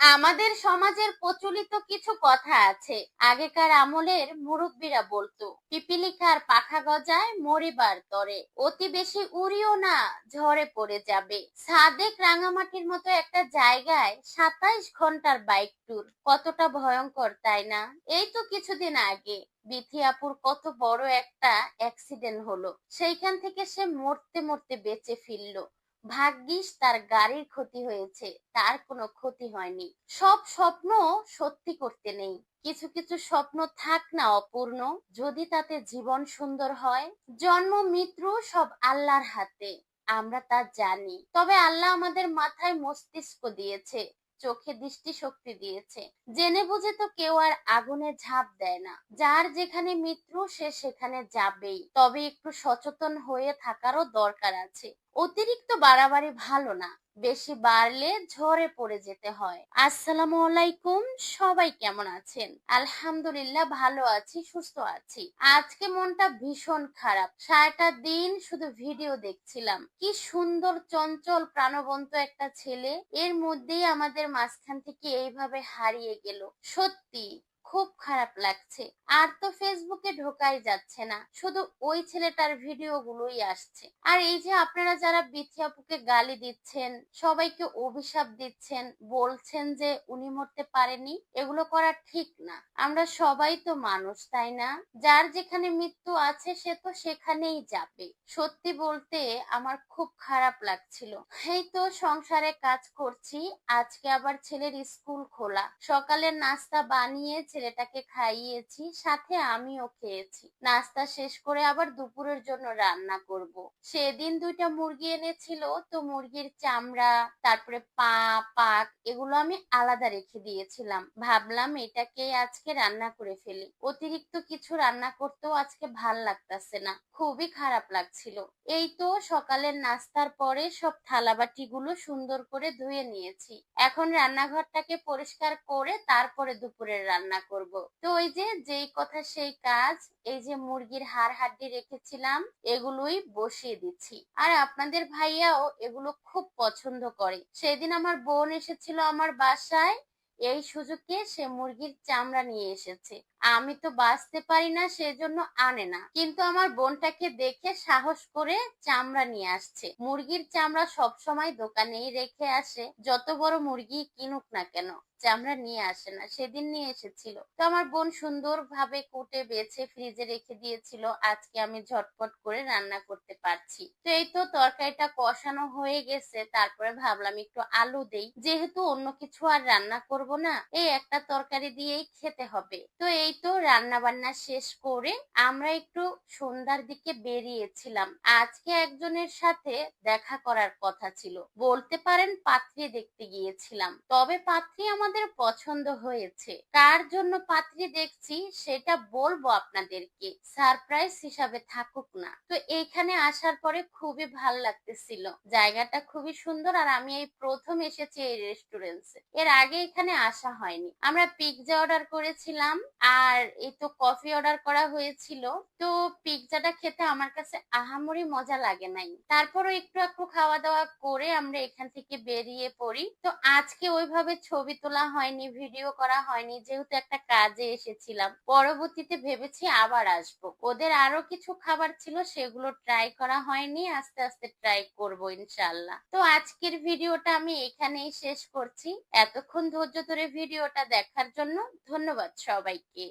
আমাদের সমাজের প্রচলিত কিছু কথা আছে। আগেকার আমলের মুরব্বীরা বলতো পিপিলিকার পাখা গজায় মরিবার তরে, অতি বেশি উড়িও না, ঝড়ে পড়ে যাবে। সাদেক রাঙামাটির মতো একটা জায়গায় সাতাইশ ঘণ্টার বাইক ট্যুর, কতটা ভয়ঙ্কর, তাই না? এই তো কিছুদিন আগে বিথিয়াপুর কত বড় একটা অ্যাক্সিডেন্ট হলো, সেইখান থেকে সে মরতে মরতে বেঁচে ফিরলো। ভাগ্যিস তার গাড়ির ক্ষতি হয়েছে, তার কোনো ক্ষতি হয়নি। সব স্বপ্ন সত্যি করতে নেই। কিছু কিছু স্বপ্ন থাক না অপূর্ণ, যদি তাতে জীবন সুন্দর হয়। জন্ম, মৃত্যু সব আল্লাহর হাতে, আমরা তা জানি। তবে আল্লাহ আমাদের মাথায় মস্তিষ্ক দিয়েছে। চোখে দৃষ্টি শক্তি দিয়েছে। জেনে বুঝে তো কেউ আর আগুনে ঝাঁপ দেয় না। যার যেখানে মৃত্যু, সে সেখানে যাবেই। তবে একটু সচেতন হয়ে থাকারও দরকার আছে। অতিরিক্ত বাড়াবাড়ি ভালো না। বেশি বাড়লে ঝরে পড়ে যেতে হয়। আসসালামু আলাইকুম, সবাই কেমন আছেন? আলহামদুলিল্লাহ ভালো আছি, সুস্থ আছি। আজকে মনটা ভীষণ খারাপ। সারাটা দিন শুধু ভিডিও দেখছিলাম। কি সুন্দর, চঞ্চল, প্রাণবন্ত একটা ছেলে। এর মধ্যেই আমাদের মাঝখান থেকে এইভাবে হারিয়ে গেল। সত্যি খুব খারাপ লাগছে। আর তো ফেসবুকে ঢোকাই যাচ্ছে না। শুধু ওই ছেলেটার ভিডিও গুলোই আসছে। আর এই যে আপনারা যারা বিথি আপুকে গালি দিচ্ছেন, সবাইকে অভিশাপ দিচ্ছেন, বলছেন যে উনি মরতে পারেনি, এগুলো করা ঠিক না। আমরা সবাই তো মানুষ, তাই না? যার যেখানে মৃত্যু আছে, সে তো সেখানেই যাবে। সত্যি বলতে আমার খুব খারাপ লাগছিল। এই তো সংসারে কাজ করছি, আজকে আবার ছেলের স্কুল খোলা। সকালের নাস্তা বানিয়ে ছেলেটাকে খাইয়েছি, সাথে আমিও খেয়েছি। নাস্তা শেষ করে আবার দুপুরের জন্য রান্না করব। সেদিন দুইটা মুরগি এনেছিল, তো মুরগির চামড়া, তারপরে পা, পাক, এগুলো আমি আলাদা রেখে দিয়েছিলাম। ভাবলাম এটাকে আজকে রান্না করে ফেলি। অতিরিক্ত কিছু রান্না করতেও আজকে ভালো লাগতেছে না, খুবই খারাপ লাগছিল। এই তো সকালের নাস্তার পরে সব থালাবাটি গুলো সুন্দর করে ধুয়ে নিয়েছি। এখন রান্নাঘরটাকে পরিষ্কার করে তারপরে দুপুরের রান্না করব। তো ওই যে, যেই কথা সেই কাজ, এই যে মুরগির হাড় হাড্ডি রেখেছিলাম, এগুলোই বসিয়ে দিচ্ছি। আর আপনাদের ভাইয়াও এগুলো খুব পছন্দ করে। সেদিন আমার বোন এসেছিল আমার বাসায়, এই সুযোগে সে মুরগির চামড়া নিয়ে এসেছে। আমি তো বাঁচতে পারি না, সেজন্য আনে না। কিন্তু আমার বোনটাকে দেখে সাহস করে চামড়া নিয়ে আসছে। মুরগির চামড়া সব সময় দোকানেই রেখে আসে। যত বড় মুরগি কিনুক না কেন, চামড়া নিয়ে আসে না। সেদিন নিয়ে এসেছিল। তো আমার বোন সুন্দর ভাবে কুটে, বেছে, ফ্রিজে রেখে দিয়েছিল। আজকে আমি ঝটপট করে রান্না করতে পারছি। তো এই তো তরকারিটা কষানো হয়ে গেছে। তারপরে ভাবলাম একটু আলু দেই। যেহেতু অন্য কিছু আর রান্না করব না, এই একটা তরকারি দিয়েই খেতে হবে। তো এই তো রান্না বান্না শেষ করে আমরা একটু সন্ধ্যার দিকে বেরিয়েছিলাম। আজকে একজনের সাথে দেখা করার কথা ছিল। বলতে পারেন পাত্রী দেখতে গিয়েছিলাম। তবে পাত্রী আমাদের পছন্দ হয়েছে। কার জন্য পাত্রী দেখছি সেটা বলব আপনাদেরকে। সারপ্রাইজ হিসাবে থাকুক না। তো এইখানে আসার পরে খুবই ভালো লাগতেছিল। জায়গাটা খুবই সুন্দর আর আমি এই প্রথম এসেছি এই রেস্টুরেন্টে এর আগে এখানে আসা হয়নি। আমরা পিৎজা অর্ডার করেছিলাম। আর এই তো কফি অর্ডার করা হয়েছিল। তো পিৎজাটা খেতে আমার কাছে আহামরি মজা লাগে নাই। তারপরও একটু একটু খাওয়া দাওয়া করে আমরা এখান থেকে বেরিয়ে পড়ি। তো আজকে ওইভাবে ছবি তোলা হয়নি ভিডিও করা হয়নি, যেহেতু একটা কাজে এসেছিলাম। পরবর্তীতে ভেবেছি আবার আসব। ওদের আরও কিছু খাবার ছিল, সেগুলো ট্রাই করা হয়নি, আস্তে আস্তে ট্রাই করব ইনশাল্লাহ তো আজকের ভিডিওটা আমি এখানেই শেষ করছি। এতক্ষণ ধৈর্য ধরে ভিডিওটা দেখার জন্য ধন্যবাদ সবাইকে।